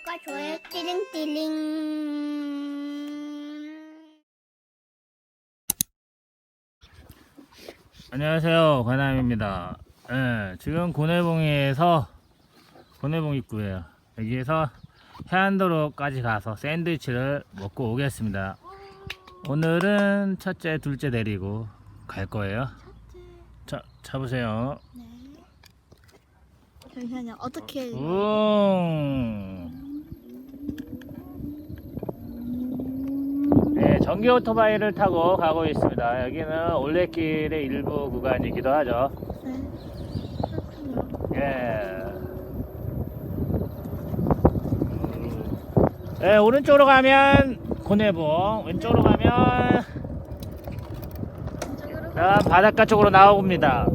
구독과 좋아요 띠링띠링 안녕하세요 관남입니다. 예, 지금 고내봉에서 고내봉 입구에요. 여기에서 해안도로까지 가서 샌드위치를 먹고 오겠습니다. 오늘은 첫째 둘째 내리고 갈 거예요. 자 잡으세요. 네. 잠시만요. 어떻게 웅 네, 전기 오토바이를 타고 가고 있습니다 여기는 올레길의 일부 구간이기도 하죠 네. 예. 예, 오른쪽으로 가면 고내봉, 왼쪽으로 가면 아, 바닷가 쪽으로 나옵니다.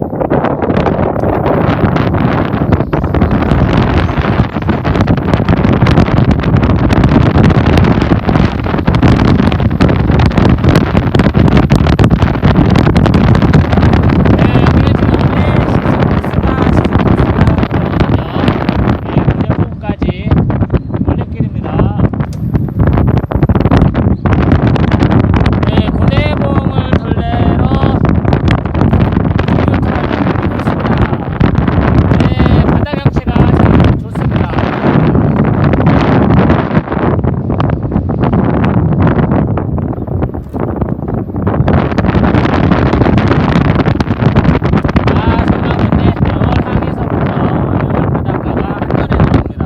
네, 여기는 지금 올레 시속 버스가 시속 버스가 있거든요. 네, 고내봉까지 올레길입니다. 네, 고내봉을 둘레로 네, 바다 경치가 참 좋습니다. 아, 전망인데 영월 항에서부터 영월 바닷가가 한눈에 들어옵니다.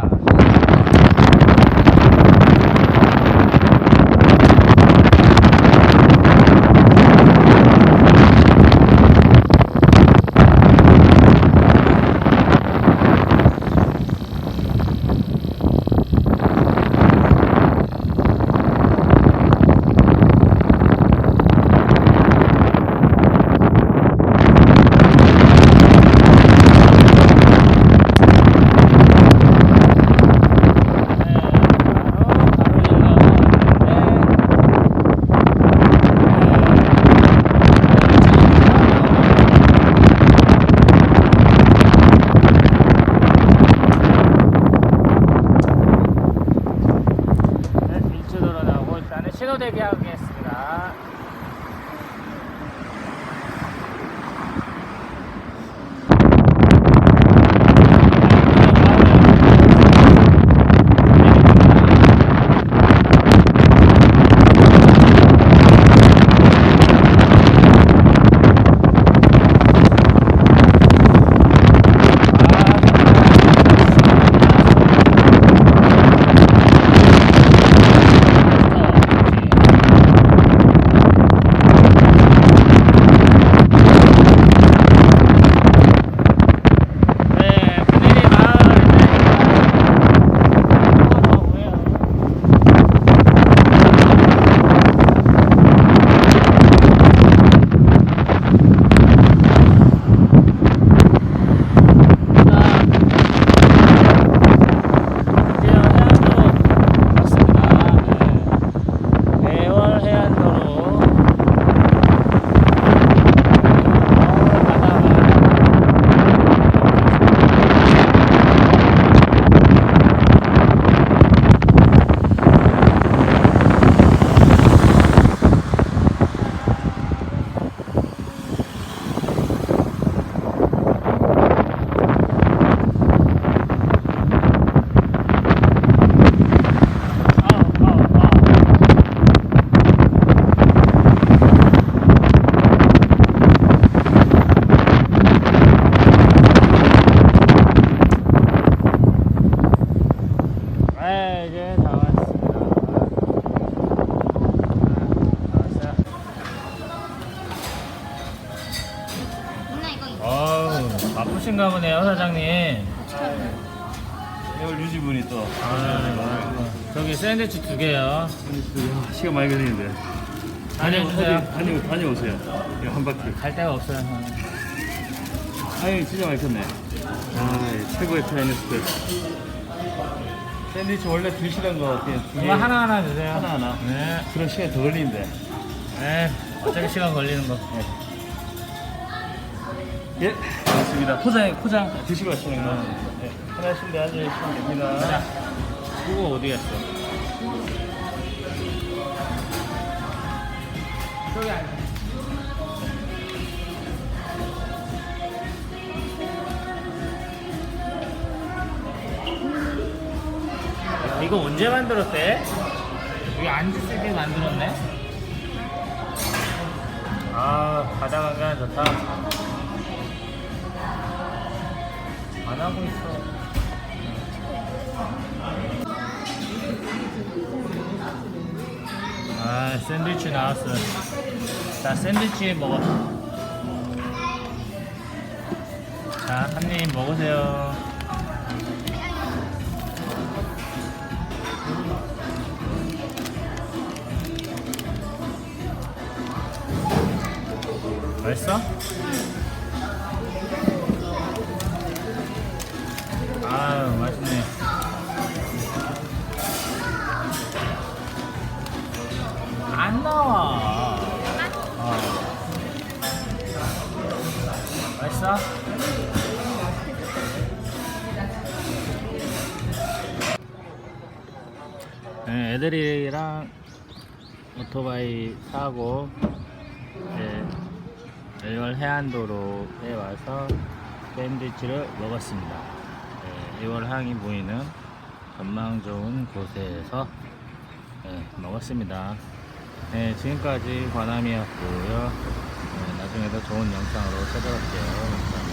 일주도로 나오고 대기하겠습니다. 네, 분위기 마을인데 해안도로 해안도로 네, 이제 다 왔습니다. 아, 누나 이거 왔어요. 어우, 바쁘신가 보네요, 사장님. 오늘 유지분이 또 아, 저기 샌드위치 두 개요. 시간 많이 걸리는데 다녀오세요. 다녀, 다녀오세요 이거 한 바퀴 갈 데가 없어요. 아유 진짜 맛있었네 아 최고의 파이너스트 샌드위치 원래 2시간 거 그냥 두 개, 이거 하나하나 주세요. 하나 하나. 네. 그런 시간이 더 걸리는데. 네. 어차피 시간 걸리는 거. 예. 고맙습니다. 포장 포장. 드시고 가시면 네, 편하신데 앉아주시면 됩니다. 자, 그거 어디 갔어? 저기 아 이거 언제 만들었대? 여기 수 있게 만들었네? 아, 바다 관광 좋다. 안 하고 있어. 아, 샌드위치 나왔어. 자, 샌드위치 먹어. 자, 한입 먹으세요. 맛있어? 아유, 맛있네. 안 나와. 어. 맛있어? 네, 애들이랑 오토바이 타고 이제 일월 해안도로에 와서 샌드위치를 먹었습니다. 네, 2월 항이 보이는 전망 좋은 곳에서 네, 먹었습니다. 네, 지금까지 관함이었고요. 네, 나중에도 좋은 영상으로 찾아올게요.